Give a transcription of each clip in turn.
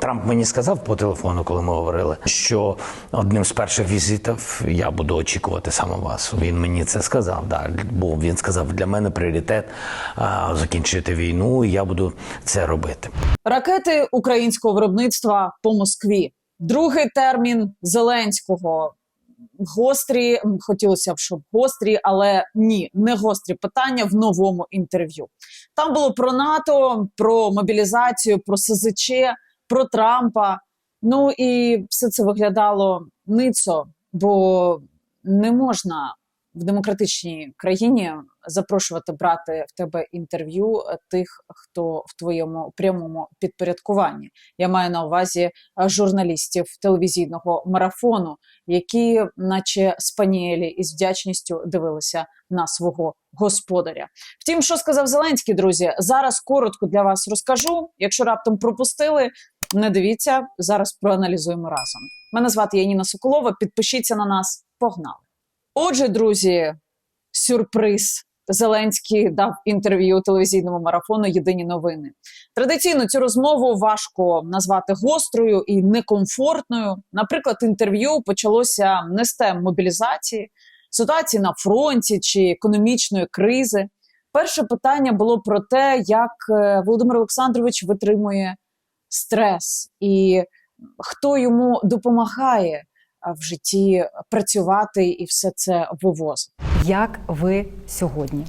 Трамп мені сказав по телефону, коли ми говорили, що одним з перших візитів я буду очікувати саме вас. Він мені це сказав. Да, бо він сказав, для мене пріоритет а, закінчити війну, і я буду це робити. Ракети українського виробництва по Москві. Другий термін Зеленського. Гострі хотілося б, щоб гострі, але ні, не гострі питання в новому інтерв'ю. Там було про НАТО, про мобілізацію, про СЗЧ, про Трампа. Ну і все це виглядало ницо, бо не можна в демократичній країні запрошувати брати в тебе інтерв'ю тих, хто в твоєму прямому підпорядкуванні. Я маю на увазі е, журналістів телевізійного марафону, які, наче спаніелі, із вдячністю дивилися на свого господаря. Втім, що сказав Зеленський, друзі, зараз коротко для вас розкажу. Якщо раптом пропустили, не дивіться, зараз проаналізуємо разом. Мене звати Яніна Соколова. Підпишіться на нас. Погнали! Отже, друзі, сюрприз. Зеленський дав інтерв'ю телевізійному марафону Єдині новини. Традиційно цю розмову важко назвати гострою і некомфортною. Наприклад, інтерв'ю почалося не з тем мобілізації, ситуації на фронті чи економічної кризи. Перше питання було про те, як е, Володимир Олександрович витримує стрес і хто йому допомагає в житті працювати і все це вивозити. Як ви сьогодні?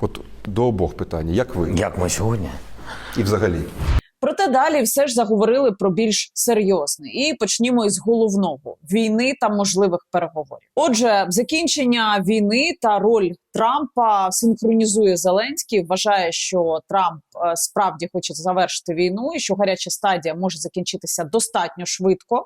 От до обох питань. Як ви? Як ми сьогодні? І взагалі. Проте далі все ж заговорили про більш серйозне. І почнімо із головного війни та можливих переговорів. Отже, закінчення війни та роль Трампа синхронізує Зеленський. Вважає, що Трамп е, справді хоче завершити війну і що гаряча стадія може закінчитися достатньо швидко.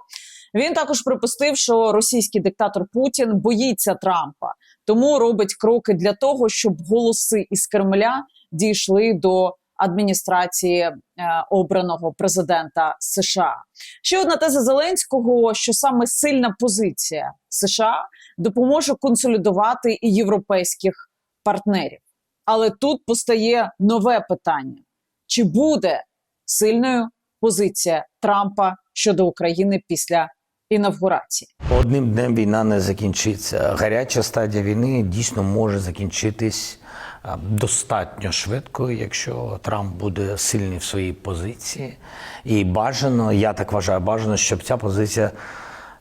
Він також припустив, що російський диктатор Путін боїться Трампа, тому робить кроки для того, щоб голоси із Кремля дійшли до адміністрації е, обраного президента США. Ще одна теза Зеленського, що саме сильна позиція США допоможе консолідувати і європейських партнерів. Але тут постає нове питання: чи буде сильною позиція Трампа щодо України після інавгурації? Одним днем війна не закінчиться. Гаряча стадія війни дійсно може закінчитись достатньо швидко, якщо Трамп буде сильний в своїй позиції. І бажано, я так вважаю, бажано, щоб ця позиція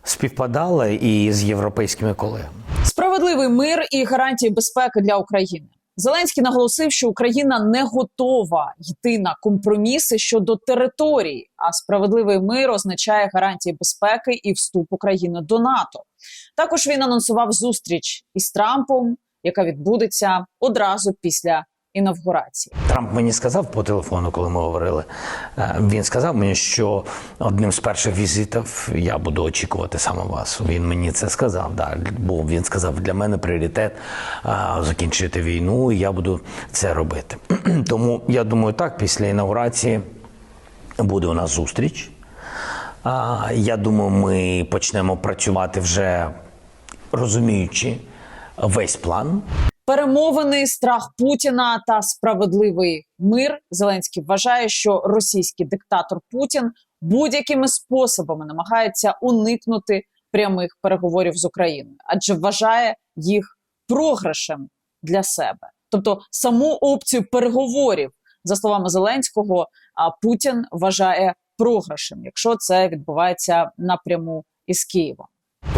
співпадала і з європейськими колегами. Справедливий мир і гарантії безпеки для України. Зеленський наголосив, що Україна не готова йти на компроміси щодо території, а справедливий мир означає гарантії безпеки і вступ України до НАТО. Також він анонсував зустріч із Трампом, яка відбудеться одразу після інавгурації. Трамп мені сказав по телефону, коли ми говорили. е, Він сказав мені, що одним з перших візитів я буду очікувати саме вас. Він мені це сказав. Да, бо він сказав, для мене пріоритет закінчити війну, і я буду це робити. Тому я думаю, так після інаугурації буде у нас зустріч. Я думаю, ми почнемо працювати вже розуміючи весь план. Перемовини, страх Путіна та справедливий мир. Зеленський вважає, що російський диктатор Путін будь-якими способами намагається уникнути прямих переговорів з Україною, адже вважає їх програшем для себе. Тобто саму опцію переговорів, за словами Зеленського, Путін вважає програшем, якщо це відбувається напряму із Києва.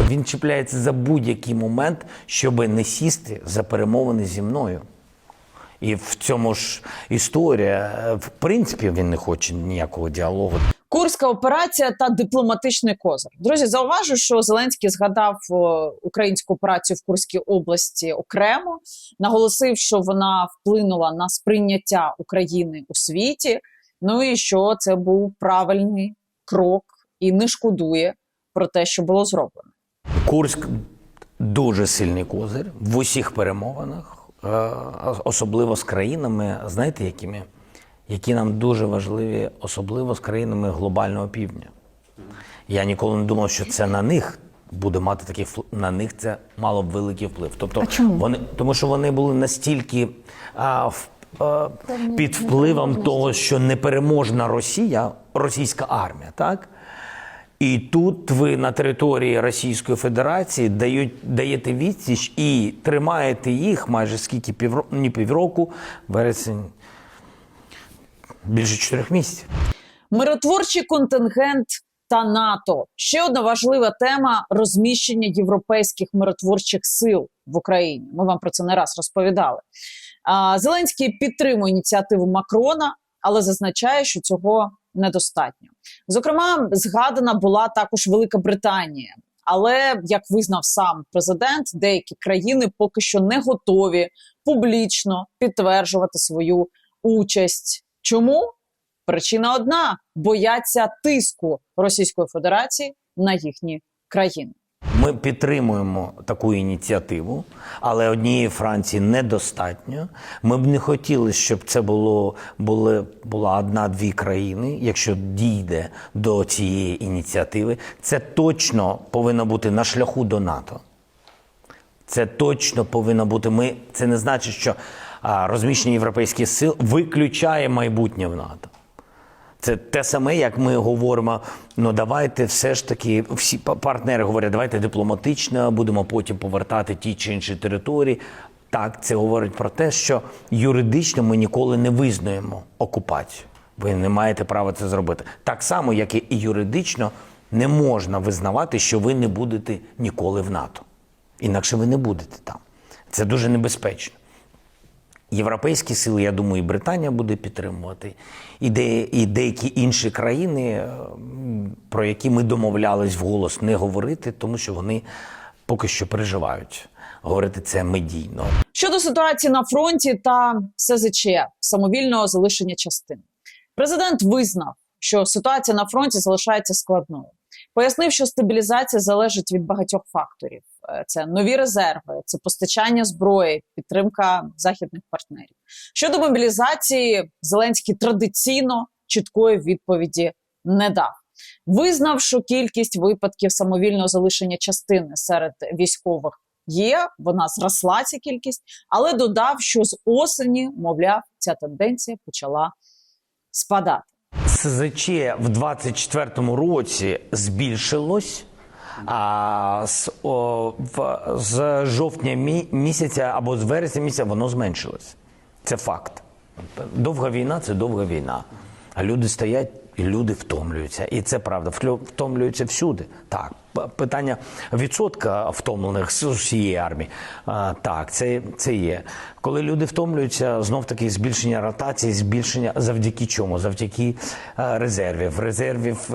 Він чіпляється за будь-який момент, щоб не сісти за перемовини зі мною. І в цьому ж історія, в принципі, він не хоче ніякого діалогу. Курська операція та дипломатичний козир. Друзі, зауважу, що Зеленський згадав українську операцію в Курській області окремо, наголосив, що вона вплинула на сприйняття України у світі. Ну і що це був правильний крок і не шкодує про те, що було зроблено. Курськ дуже сильний козир в усіх перемовинах, е, особливо з країнами, знаєте, якими? Які нам дуже важливі, особливо з країнами глобального півдня. Я ніколи не думав, що це на них буде мати такий впли- на них це мало б великий вплив. Тобто А чому? вони, тому що вони були настільки а, в, а, під впливом того, що непереможна Росія російська армія, так? І тут ви на території Російської Федерації дають, даєте відсіч і тримаєте їх майже скільки півроку, ні півроку, вересень, більше чотирьох місяців. Миротворчий контингент та НАТО ще одна важлива тема розміщення європейських миротворчих сил в Україні. Ми вам про це не раз розповідали. Зеленський підтримує ініціативу Макрона, але зазначає, що цього недостатньо. Зокрема, згадана була також Велика Британія. Але як визнав сам президент, деякі країни поки що не готові публічно підтверджувати свою участь. Чому? Причина одна: бояться тиску Російської Федерації на їхні країни. Ми підтримуємо таку ініціативу, але однієї Франції недостатньо. Ми б не хотіли, щоб це було, були, була одна-дві країни. Якщо дійде до цієї ініціативи, це точно повинно бути на шляху до НАТО. Це точно повинно бути. Ми це не значить, що розміщення європейських сил виключає майбутнє в НАТО. Це те саме, як ми говоримо. Ну давайте все ж таки, всі партнери говорять, давайте дипломатично будемо потім повертати ті чи інші території. Так, це говорить про те, що юридично ми ніколи не визнаємо окупацію. Ви не маєте права це зробити. Так само, як і юридично не можна визнавати, що ви не будете ніколи в НАТО. Інакше ви не будете там. Це дуже небезпечно. Європейські сили, я думаю, і Британія буде підтримувати, і, де, і деякі інші країни, е, про які ми домовлялись вголос не говорити, тому що вони поки що переживають. Говорити це медійно. Щодо ситуації на фронті та СЗЧ самовільного залишення частин, президент визнав, що ситуація на фронті залишається складною. Пояснив, що стабілізація залежить від багатьох факторів: це нові резерви, це постачання зброї, підтримка західних партнерів. Щодо мобілізації, Зеленський традиційно чіткої відповіді не дав. Визнав, що кількість випадків самовільного залишення частини серед військових є, вона зросла ця кількість, але додав, що з осені, мовляв, ця тенденція почала спадати. СЗЧ в 24-му році збільшилось. А з, о, в, з жовтня мі- місяця або з вересня місяця воно зменшилось. Це факт. Довга війна це довга війна. А люди стоять і люди втомлюються. І це правда. Втомлюються всюди. Так, питання відсотка втомлених з усієї армії. Так, це, це є. Коли люди втомлюються, знов таки збільшення ротації, збільшення завдяки чому? Завдяки е, резервів. Резервів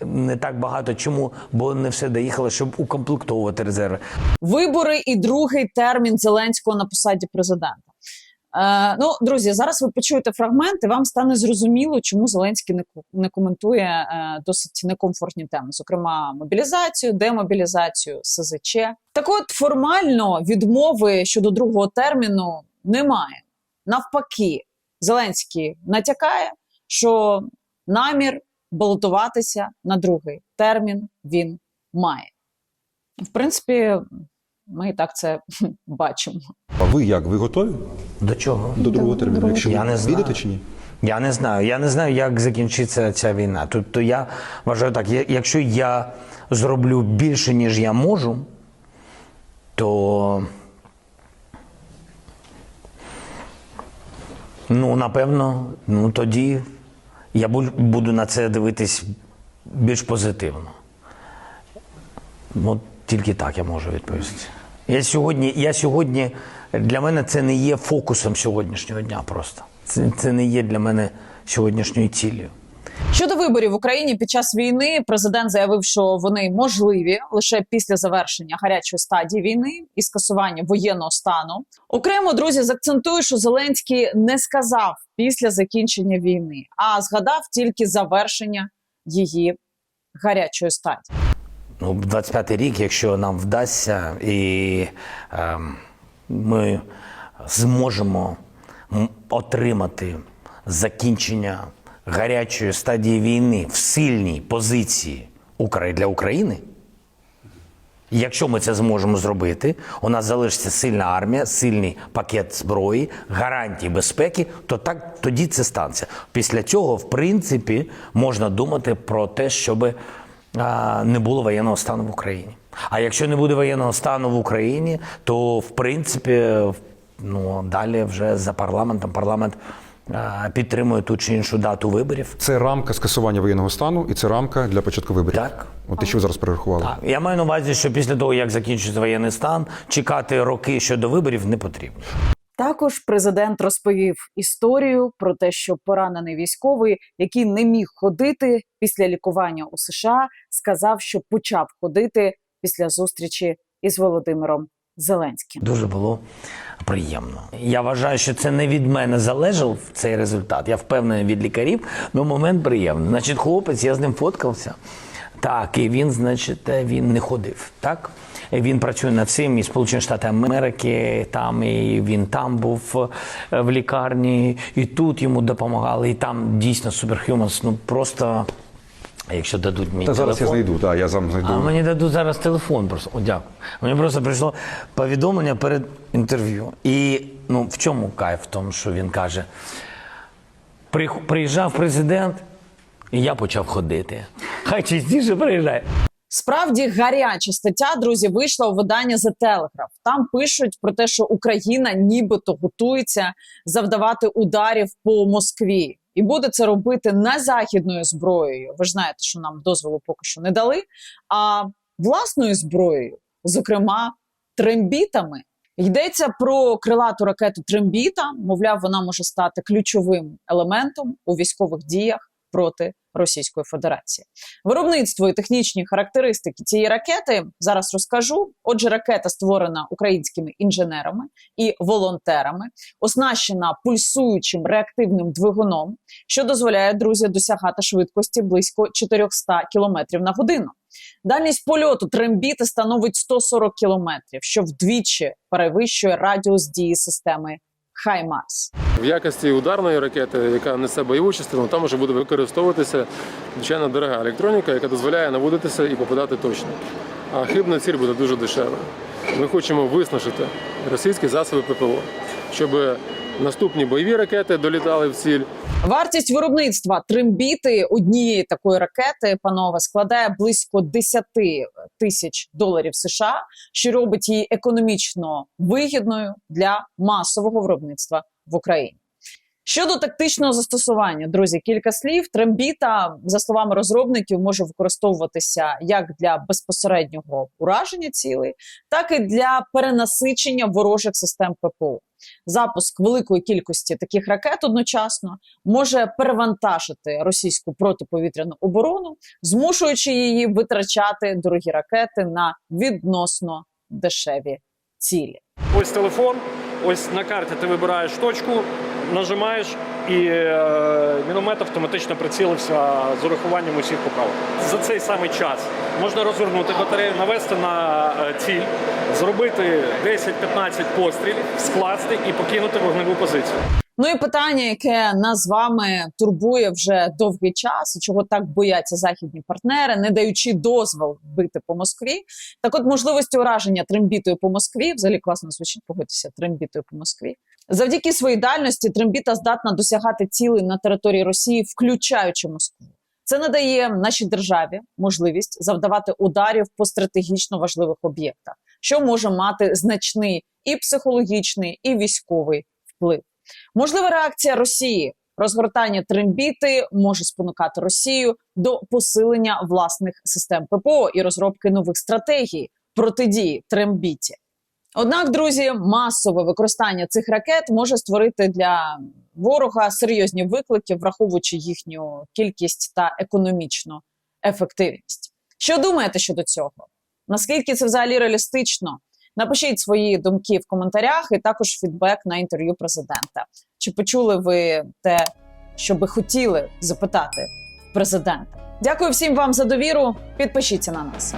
не так багато. Чому? Бо не все доїхало, щоб укомплектовувати резерви. Вибори і другий термін Зеленського на посаді президента. Е, ну, друзі, зараз ви почуєте фрагмент, і вам стане зрозуміло, чому Зеленський не, не коментує е, досить некомфортні теми, зокрема мобілізацію, демобілізацію, СЗЧ. Так от формально відмови щодо другого терміну немає. Навпаки, Зеленський натякає, що намір балотуватися на другий термін він має. В принципі, ми і так це бачимо. А ви як? Ви готові До чого? до другого терміну? Якщо Я не знаю. чи ні? Я не знаю. Я не знаю, як закінчиться ця війна. Тобто я вважаю так, якщо я зроблю більше, ніж я можу, то ну, напевно, ну тоді я бу- буду на це дивитись більш позитивно. От тільки так я можу відповісти. Я сьогодні, я сьогодні для мене це не є фокусом сьогоднішнього дня просто. Це, це не є для мене сьогоднішньою ціллю. Щодо виборів в Україні під час війни, президент заявив, що вони можливі лише після завершення гарячої стадії війни і скасування воєнного стану. Окремо, друзі, закцентую, що Зеленський не сказав після закінчення війни, а згадав тільки завершення її гарячої стадії. Ну, 25-й рік, якщо нам вдасться, і ем, ми зможемо отримати закінчення гарячої стадії війни в сильній позиції для України, Якщо ми це зможемо зробити, у нас залишиться сильна армія, сильний пакет зброї, гарантії безпеки, то так тоді це станеться. Після цього, в принципі, можна думати про те, щоб не було воєнного стану в Україні. А якщо не буде воєнного стану в Україні, то в принципі ну далі вже за парламентом парламент підтримує ту чи іншу дату виборів. Це рамка скасування воєнного стану і це рамка для початку виборів. Так. От те, що ви зараз перерахували. Так, я маю на увазі, що після того, як закінчиться воєнний стан, чекати роки щодо виборів не потрібно. Також президент розповів історію про те, що поранений військовий, який не міг ходити після лікування у США, сказав, що почав ходити після зустрічі із Володимиром Зеленським. Дуже було приємно. Я вважаю, що це не від мене залежав цей результат. Я впевнений від лікарів, але момент приємний. Значить, хлопець, я з ним фоткався. Так, і він, значить, він не ходив. Так він працює над цим і Сполучені Штати Америки, там і він там був е, в лікарні, і тут йому допомагали, і там дійсно суперхюманс. Ну просто якщо дадуть мій Та зараз я знайду, так, я сам знайду. а мені дадуть зараз телефон просто. О, дякую. Мені просто прийшло повідомлення перед інтерв'ю. І ну, в чому кайф? В тому, що він каже: приїжджав президент, і я почав ходити. Хай частіше приїжджає. Справді гаряча стаття, друзі, вийшла у виданні The Telegraph. Там пишуть про те, що Україна нібито готується завдавати ударів по Москві, і буде це робити не західною зброєю. Ви ж знаєте, що нам дозволу поки що не дали, а власною зброєю, зокрема трембітами. Йдеться про крилату ракету Трембіта. Мовляв, вона може стати ключовим елементом у військових діях проти Російської Федерації. Виробництво і технічні характеристики цієї ракети зараз розкажу. Отже, ракета створена українськими інженерами і волонтерами, оснащена пульсуючим реактивним двигуном, що дозволяє друзі досягати швидкості близько 400 км на годину. Дальність польоту трембіти становить 140 кілометрів, що вдвічі перевищує радіус дії системи Хаймарс. В якості ударної ракети, яка несе бойову частину, там вже буде використовуватися звичайно дорога електроніка, яка дозволяє наводитися і попадати точно. А хибна ціль буде дуже дешева. Ми хочемо виснажити російські засоби ППО, щоб наступні бойові ракети долітали в ціль, Вартість виробництва трембіти однієї такої ракети, панове, складає близько 10 тисяч доларів США, що робить її економічно вигідною для масового виробництва в Україні. Щодо тактичного застосування, друзі, кілька слів. Трембіта, за словами розробників, може використовуватися як для безпосереднього ураження цілей, так і для перенасичення ворожих систем ППО. Запуск великої кількості таких ракет одночасно може перевантажити російську протиповітряну оборону, змушуючи її витрачати дорогі ракети на відносно дешеві цілі. Ось телефон, ось на карті ти вибираєш точку, нажимаєш, і е, міномет автоматично прицілився з урахуванням усіх поправок. За цей самий час можна розвернути батарею, навести на е, ціль, зробити 10-15 пострілів, скласти і покинути вогневу позицію. Ну і питання, яке нас з вами турбує вже довгий час, чого так бояться західні партнери, не даючи дозвол бити по Москві. Так, от можливості ураження трембітою по Москві, взагалі класно звучить погодьтеся, трембітою по Москві. Завдяки своїй дальності трембіта здатна досягати цілей на території Росії, включаючи Москву. Це надає нашій державі можливість завдавати ударів по стратегічно важливих об'єктах, що може мати значний і психологічний, і військовий вплив. Можлива реакція Росії. Розгортання трембіти може спонукати Росію до посилення власних систем ППО і розробки нових стратегій протидії трембіті. Однак, друзі, масове використання цих ракет може створити для ворога серйозні виклики, враховуючи їхню кількість та економічну ефективність. Що думаєте щодо цього? Наскільки це взагалі реалістично? Напишіть свої думки в коментарях і також фідбек на інтерв'ю президента. Чи почули ви те, що би хотіли запитати президента? Дякую всім вам за довіру. Підпишіться на нас.